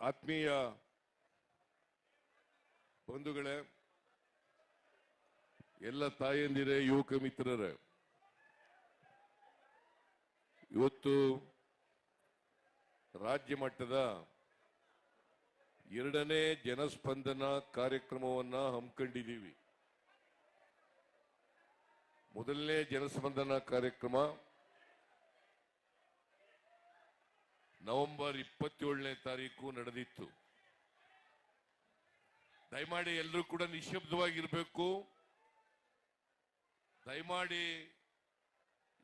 ಆತ್ಮೀಯ ಬಂಧುಗಳೇ, ಎಲ್ಲ ತಾಯಂದಿರೇ, ಯುವಕ ಮಿತ್ರರೇ, ಇವತ್ತು ರಾಜ್ಯ ಮಟ್ಟದ ಎರಡನೇ ಜನಸ್ಪಂದನ ಕಾರ್ಯಕ್ರಮವನ್ನ ಹಮ್ಮಿಕೊಂಡಿದ್ದೀವಿ. ಮೊದಲನೇ ಜನಸ್ಪಂದನ ಕಾರ್ಯಕ್ರಮ ನವೆಂಬರ್ ಇಪ್ಪತ್ತೇಳನೇ ತಾರೀಕು ನಡೆದಿತ್ತು. ದಯಮಾಡಿ ಎಲ್ಲರೂ ಕೂಡ ನಿಶಬ್ದವಾಗಿರಬೇಕು ದಯಮಾಡಿ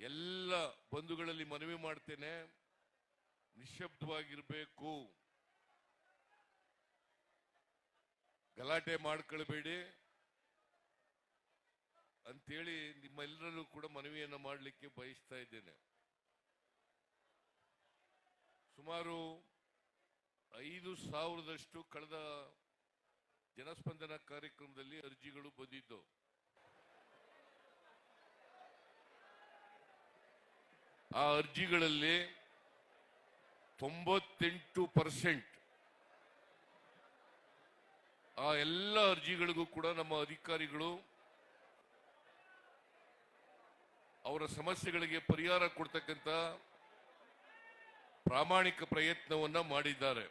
ಎಲ್ಲ ಬಂಧುಗಳಲ್ಲಿ ಮನವಿ ಮಾಡ್ತೇನೆ. ನಿಶಬ್ದವಾಗಿರಬೇಕು ಗಲಾಟೆ ಮಾಡ್ಕೊಳ್ಬೇಡಿ. ಅಂತೇಳಿ ನಿಮ್ಮೆಲ್ಲರಲ್ಲೂ ಕೂಡ ಮನವಿಯನ್ನು ಮಾಡಲಿಕ್ಕೆ ಬಯಸ್ತಾ ಇದ್ದೇನೆ. ಸುಮಾರು ಐದು ಸಾವಿರದಷ್ಟು ಕಳೆದ ಜನಸ್ಪಂದನ ಕಾರ್ಯಕ್ರಮದಲ್ಲಿ ಅರ್ಜಿಗಳು ಬಂದಿದ್ದವು. ಆ ಅರ್ಜಿಗಳಲ್ಲಿ ತೊಂಬತ್ತೆಂಟು ಪರ್ಸೆಂಟ್ ಆ ಎಲ್ಲ ಅರ್ಜಿಗಳಿಗೂ ಕೂಡ ನಮ್ಮ ಅಧಿಕಾರಿಗಳು ಅವರ ಸಮಸ್ಯೆಗಳಿಗೆ ಪರಿಹಾರ ಕೊಡ್ತಕ್ಕಂಥ ಪ್ರಾಮಾಣಿಕ ಪ್ರಯತ್ನವನ್ನ ಮಾಡಿದ್ದಾರೆ.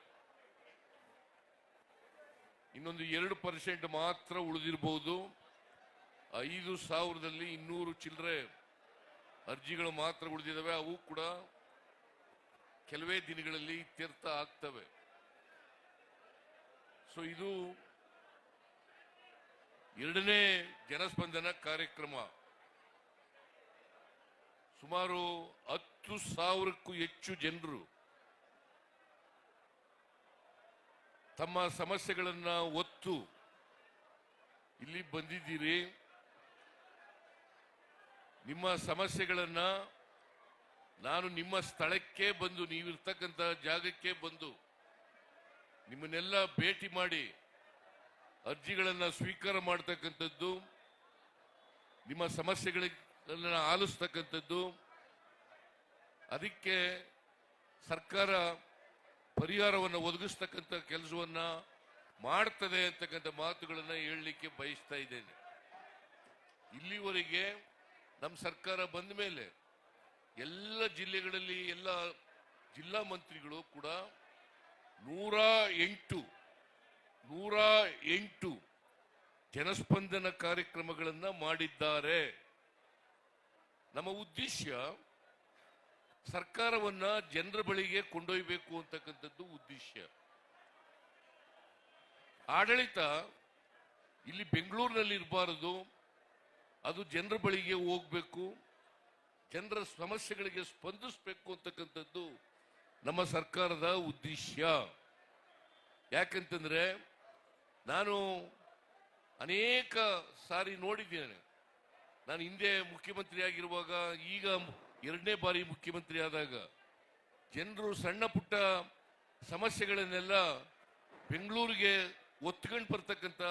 ಇನ್ನೊಂದು ಎರಡು ಪರ್ಸೆಂಟ್ ಮಾತ್ರ ಉಳಿದಿರಬಹುದು ಐದು ಸಾವಿರದಲ್ಲಿ ಇನ್ನೂರು ಚಿಲ್ಲರೆ ಅರ್ಜಿಗಳು ಮಾತ್ರ ಉಳಿದಿದ್ದಾವೆ. ಅವು ಕೂಡ ಕೆಲವೇ ದಿನಗಳಲ್ಲಿ ಇತ್ಯರ್ಥ ಆಗ್ತವೆ. ಸೊ ಇದು ಎರಡನೇ ಜನಸ್ಪಂದನ ಕಾರ್ಯಕ್ರಮ. ಸುಮಾರು ಹತ್ತು ಸಾವಿರಕ್ಕೂ ಹೆಚ್ಚು ಜನರು ತಮ್ಮ ಸಮಸ್ಯೆಗಳನ್ನ ಒತ್ತು ಇಲ್ಲಿ ಬಂದಿದ್ದೀರಿ. ನಿಮ್ಮ ಸಮಸ್ಯೆಗಳನ್ನ ನಾನು ನಿಮ್ಮ ಸ್ಥಳಕ್ಕೆ ಬಂದು, ನೀವಿರ್ತಕ್ಕಂಥ ಜಾಗಕ್ಕೆ ಬಂದು ನಿಮ್ಮನ್ನೆಲ್ಲ ಭೇಟಿ ಮಾಡಿ ಅರ್ಜಿಗಳನ್ನ ಸ್ವೀಕಾರ ಮಾಡ್ತಕ್ಕಂಥದ್ದು, ನಿಮ್ಮ ಸಮಸ್ಯೆಗಳನ್ನ ಆಲಿಸ್ತಕ್ಕಂಥದ್ದು. ಅದಕ್ಕೆ ಸರ್ಕಾರ ಪರಿಹಾರವನ್ನು ಒದಗಿಸ್ತಕ್ಕಂಥ ಕೆಲಸವನ್ನ ಮಾಡ್ತದೆ ಅಂತಕ್ಕಂಥ ಮಾತುಗಳನ್ನು ಹೇಳಲಿಕ್ಕೆ ಬಯಸ್ತಾ ಇದ್ದೇನೆ. ಇಲ್ಲಿವರೆಗೆ ನಮ್ಮ ಸರ್ಕಾರ ಬಂದ ಮೇಲೆ ಎಲ್ಲ ಜಿಲ್ಲೆಗಳಲ್ಲಿ ಎಲ್ಲ ಜಿಲ್ಲಾ ಮಂತ್ರಿಗಳು ಕೂಡ ನೂರ ಎಂಟು ನೂರ ಎಂಟು ಜನಸ್ಪಂದನ ಕಾರ್ಯಕ್ರಮಗಳನ್ನು ಮಾಡಿದ್ದಾರೆ. ನಮ್ಮ ಉದ್ದೇಶ ಸರ್ಕಾರವನ್ನ ಜನರ ಬಳಿಗೆ ಕೊಂಡೊಯ್ಯಬೇಕು ಅಂತಕ್ಕಂಥದ್ದು ಉದ್ದೇಶ. ಆಡಳಿತ ಇಲ್ಲಿ ಬೆಂಗಳೂರಿನಲ್ಲಿ ಇರಬಾರದು, ಅದು ಜನರ ಬಳಿಗೆ ಹೋಗ್ಬೇಕು, ಜನರ ಸಮಸ್ಯೆಗಳಿಗೆ ಸ್ಪಂದಿಸಬೇಕು ಅಂತಕ್ಕಂಥದ್ದು ನಮ್ಮ ಸರ್ಕಾರದ ಉದ್ದೇಶ. ಯಾಕಂತಂದ್ರೆ ನಾನು ಅನೇಕ ಸಾರಿ ನೋಡಿದ್ದೇನೆ. ನಾನು ಹಿಂದೆ ಮುಖ್ಯಮಂತ್ರಿ ಆಗಿರುವಾಗ ಈಗ ಎರಡನೇ ಬಾರಿ ಮುಖ್ಯಮಂತ್ರಿ ಆದಾಗ ಜನರು ಸಣ್ಣ ಪುಟ್ಟ ಸಮಸ್ಯೆಗಳನ್ನೆಲ್ಲ ಬೆಂಗಳೂರಿಗೆ ಒತ್ಕೊಂಡು ಬರ್ತಕ್ಕಂಥ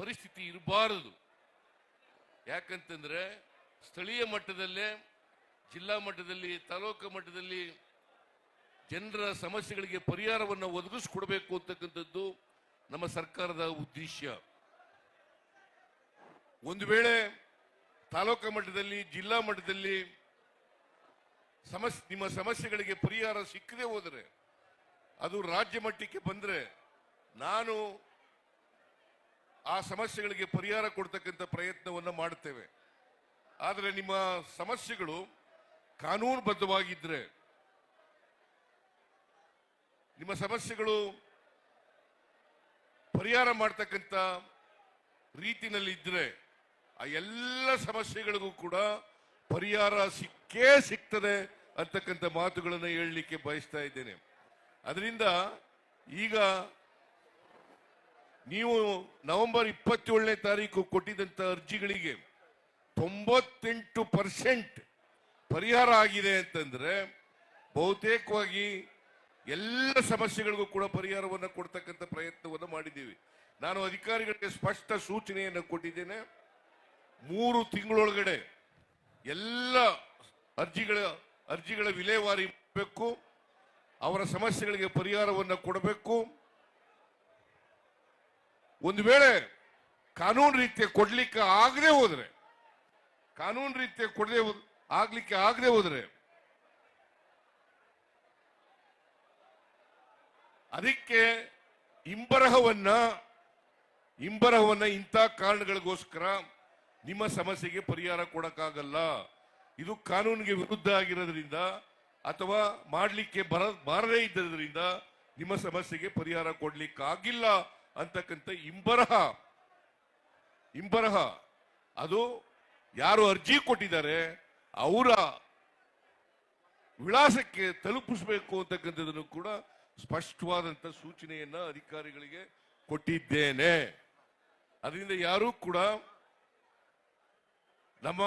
ಪರಿಸ್ಥಿತಿ ಇರಬಾರದು. ಯಾಕಂತಂದ್ರೆ ಸ್ಥಳೀಯ ಮಟ್ಟದಲ್ಲೇ, ಜಿಲ್ಲಾ ಮಟ್ಟದಲ್ಲಿ, ತಾಲೂಕು ಮಟ್ಟದಲ್ಲಿ ಜನರ ಸಮಸ್ಯೆಗಳಿಗೆ ಪರಿಹಾರವನ್ನು ಒದಗಿಸ್ಕೊಡ್ಬೇಕು ಅಂತಕ್ಕಂಥದ್ದು ನಮ್ಮ ಸರ್ಕಾರದ ಉದ್ದೇಶ. ಒಂದು ವೇಳೆ ತಾಲೂಕು ಮಟ್ಟದಲ್ಲಿ, ಜಿಲ್ಲಾ ಮಟ್ಟದಲ್ಲಿ ಸಮಸ್ಯೆ ನಿಮ್ಮ ಸಮಸ್ಯೆಗಳಿಗೆ ಪರಿಹಾರ ಸಿಕ್ಕದೆ ಹೋದರೆ, ಅದು ರಾಜ್ಯ ಮಟ್ಟಕ್ಕೆ ಬಂದರೆ ನಾನು ಆ ಸಮಸ್ಯೆಗಳಿಗೆ ಪರಿಹಾರ ಕೊಡ್ತಕ್ಕಂಥ ಪ್ರಯತ್ನವನ್ನು ಮಾಡುತ್ತೇವೆ. ಆದರೆ ನಿಮ್ಮ ಸಮಸ್ಯೆಗಳು ಕಾನೂನುಬದ್ಧವಾಗಿದ್ದರೆ ನಿಮ್ಮ ಸಮಸ್ಯೆಗಳು ಪರಿಹಾರ ಮಾಡ್ತಕ್ಕಂಥ ರೀತಿನಲ್ಲಿ ಇದ್ರೆ ಆ ಎಲ್ಲ ಸಮಸ್ಯೆಗಳಿಗೂ ಕೂಡ ಪರಿಹಾರ ಸಿಕ್ಕೇ ಸಿಗ್ತದೆ ಅಂತಕ್ಕಂಥ ಮಾತುಗಳನ್ನು ಹೇಳಲಿಕ್ಕೆ ಬಯಸ್ತಾ ಇದ್ದೇನೆ. ಅದರಿಂದ ಈಗ ನೀವು ನವೆಂಬರ್ ಇಪ್ಪತ್ತೇಳನೇ ತಾರೀಕು ಕೊಟ್ಟಿದ್ದಂಥ ಅರ್ಜಿಗಳಿಗೆ ತೊಂಬತ್ತೆಂಟು ಪರ್ಸೆಂಟ್ ಪರಿಹಾರ ಆಗಿದೆ ಅಂತಂದ್ರೆ ಬಹುತೇಕವಾಗಿ ಎಲ್ಲ ಸಮಸ್ಯೆಗಳಿಗೂ ಕೂಡ ಪರಿಹಾರವನ್ನು ಕೊಡ್ತಕ್ಕಂಥ ಪ್ರಯತ್ನವನ್ನು ಮಾಡಿದ್ದೀವಿ. ನಾನು ಅಧಿಕಾರಿಗಳಿಗೆ ಸ್ಪಷ್ಟ ಸೂಚನೆಯನ್ನು ಕೊಟ್ಟಿದ್ದೇನೆ. ಮೂರು ತಿಂಗಳೊಳಗಡೆ ಎಲ್ಲ ಅರ್ಜಿಗಳ ಅರ್ಜಿಗಳ ವಿಲೇವಾರಿ ಮಾಡಬೇಕು, ಅವರ ಸಮಸ್ಯೆಗಳಿಗೆ ಪರಿಹಾರವನ್ನು ಕೊಡಬೇಕು. ಒಂದು ವೇಳೆ ಕಾನೂನು ರೀತಿಯ ಕೊಡ್ಲಿಕ್ಕೆ ಆಗದೆ ಹೋದ್ರೆ, ಕಾನೂನು ರೀತಿಯ ಕೊಡದೆ ಆಗ್ಲಿಕ್ಕೆ ಆಗದೆ ಹೋದ್ರೆ ಅದಕ್ಕೆ ಇಂಬರಹವನ್ನ ಇಂಬರಹವನ್ನ ಇಂಥ ಕಾರಣಗಳಿಗೋಸ್ಕರ ನಿಮ್ಮ ಸಮಸ್ಯೆಗೆ ಪರಿಹಾರ ಕೊಡಕ್ಕಾಗಲ್ಲ. ಇದು ಕಾನೂನಿಗೆ ವಿರುದ್ಧ ಆಗಿರೋದ್ರಿಂದ ಅಥವಾ ಮಾಡಲಿಕ್ಕೆ ಬರ, ಬಾರದೇ ಇದ್ದರಿಂದ ನಿಮ್ಮ ಸಮಸ್ಯೆಗೆ ಪರಿಹಾರ ಕೊಡ್ಲಿಕ್ಕಾಗಿಲ್ಲ ಅಂತಕ್ಕಂಥ ಇಂಬರಹ. ಇಂಬರಹ. ಅದು ಯಾರು ಅರ್ಜಿ ಕೊಟ್ಟಿದ್ದಾರೆ ಅವರ ವಿಳಾಸಕ್ಕೆ ತಲುಪಿಸಬೇಕು ಅಂತಕ್ಕಂಥದ್ದನ್ನು ಕೂಡ ಸ್ಪಷ್ಟವಾದಂತ ಸೂಚನೆಯನ್ನ ಅಧಿಕಾರಿಗಳಿಗೆ ಕೊಟ್ಟಿದ್ದೇನೆ. ಅದರಿಂದ ಯಾರೂ ಕೂಡ ನಮ್ಮ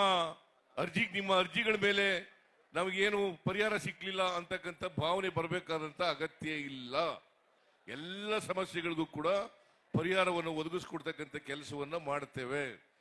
ಅರ್ಜಿ, ನಿಮ್ಮ ಅರ್ಜಿಗಳ ಮೇಲೆ ನಮಗೇನು ಪರಿಹಾರ ಸಿಕ್ಕಲಿಲ್ಲ ಅಂತಕ್ಕಂಥ ಭಾವನೆ ಬರಬೇಕಾದಂತ ಅಗತ್ಯ ಇಲ್ಲ. ಎಲ್ಲ ಸಮಸ್ಯೆಗಳಿಗೂ ಕೂಡ ಪರಿಹಾರವನ್ನು ಒದಗಿಸ್ಕೊಡ್ತಕ್ಕಂಥ ಕೆಲಸವನ್ನ ಮಾಡ್ತೇವೆ.